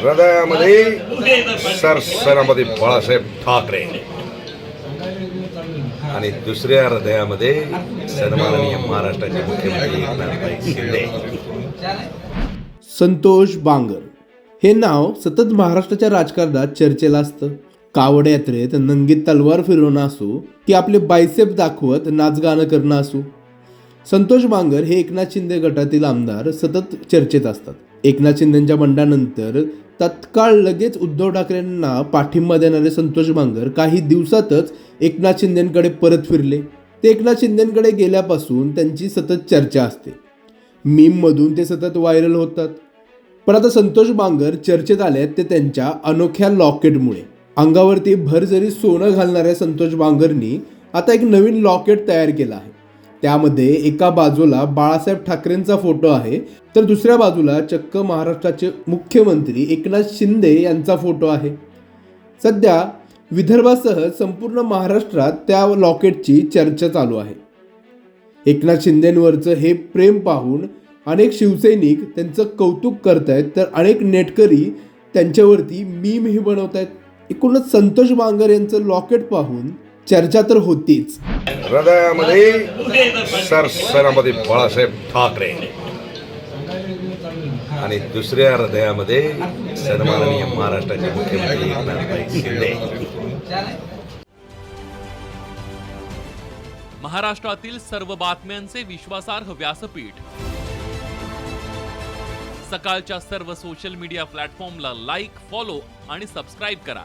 हृदयामध्ये सरसरामध्ये बाळासाहेब ठाकरे. आणि दुसऱ्या हृदयामध्ये सन्माननीय महाराष्ट्राचे मुख्यमंत्री एकनाथभाई शिंदे. संतोष बांगर. हे नाव सतत महाराष्ट्राच्या राजकारणात चर्चेला असतं. कावड यात्रेत नंगीत तलवार फिरवणं असो की आपले बायसेप दाखवत नाचगाणं करणं असो. संतोष बांगर हे एकनाथ शिंदे गटातील आमदार सतत चर्चेत असतात. एकनाथ शिंदेच्या बंडानंतर तत्काळ लगेच उद्धव ठाकरेंना पाठिंबा देणारे संतोष बांगर काही दिवसातच एकनाथ शिंदेकडे परत फिरले. ते एकनाथ शिंदेकडे गेल्यापासून त्यांची सतत चर्चा असते. मीममधून ते सतत व्हायरल होतात. पण आता संतोष बांगर चर्चेत आले आहेत ते त्यांच्या अनोख्या लॉकेटमुळे. अंगावरती भर जरी सोनं घालणाऱ्या संतोष बांगरनी आता एक नवीन लॉकेट तयार केलं आहे. त्यामध्ये एका बाजूला बाळासाहेब ठाकरेंचा फोटो आहे तर दुसऱ्या बाजूला चक्क महाराष्ट्राचे मुख्यमंत्री एकनाथ शिंदे यांचा फोटो आहे. सध्या विदर्भासह संपूर्ण महाराष्ट्रात त्या लॉकेटची चर्चा चालू आहे. एकनाथ शिंदेंवरचं हे प्रेम पाहून अनेक शिवसैनिक त्यांचं कौतुक करतायत तर अनेक नेटकरी त्यांच्यावरती मीमही बनवत आहेत एकूणच संतोष बांगर यांचं लॉकेट पाहून चर्चा तर होतीच. हृदयामध्ये सरसरामध्ये बाळासाहेब ठाकरे आणि दुसऱ्या हृदयामध्ये सन्माननीय महाराष्ट्राचे मुख्यमंत्री एकनाथभाई शिंदे. महाराष्ट्रातील सर्व बातम्यांचे विश्वासार्ह व्यासपीठ. सकाळच्या सर्व सोशल मीडिया प्लॅटफॉर्मला लाईक फॉलो आणि सबस्क्राईब करा.